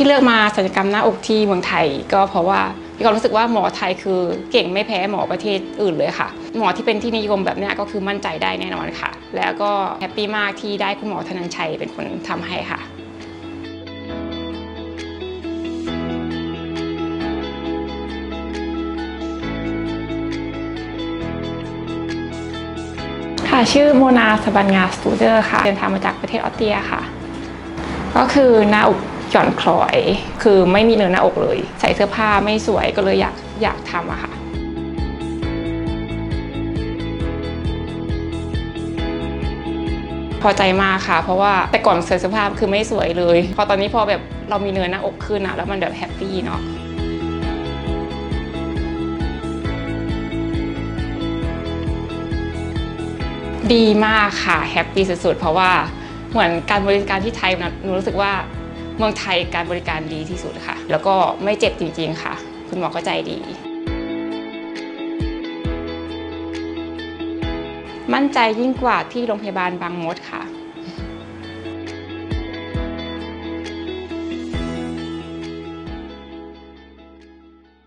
ที่เลือกมาศัลยกรรมหน้าอกที่เมืองไทย ก็เพราะว่ามีความรู้สึกว่าหมอไทยคือเก่งไม่แพ้หมอประเทศอื่นเลยค่ะ หมอที่เป็นที่นิยมแบบนี้ก็คือมั่นใจได้แน่นอนค่ะ แล้วก็แฮปปี้มากที่ได้คุณหมอธนันชัยเป็นคนทำให้ค่ะค่ะชื่อโมนาสบันงาสตูเดอร์ค่ะเดินทางมาจากประเทศออสเตรียค่ะ ก็คือหน้าอก หย่อนคล้อย คือไม่มีเนื้อหน้าอกเลย ใส่เสื้อผ้าไม่สวยก็เลยอยากอยากทำอะค่ะพอใจมากค่ะ เพราะว่าแต่ก่อนใส่เสื้อผ้าคือไม่สวยเลย พอตอนนี้พอแบบเรามีเนื้อหน้าอกขึ้นอะแล้วมันแบบแฮปปี้เนาะดีมากค่ะแฮปปี้สุดๆเพราะว่าเหมือนการบริการที่ไทยนะหนูรู้สึกว่า เมืองไทยการบริการดีที่สุดค่ะ แล้วก็ไม่เจ็บจริงๆค่ะ คุณหมอก็ใจดี มั่นใจยิ่งกว่าที่โรงพยาบาลบางมดค่ะ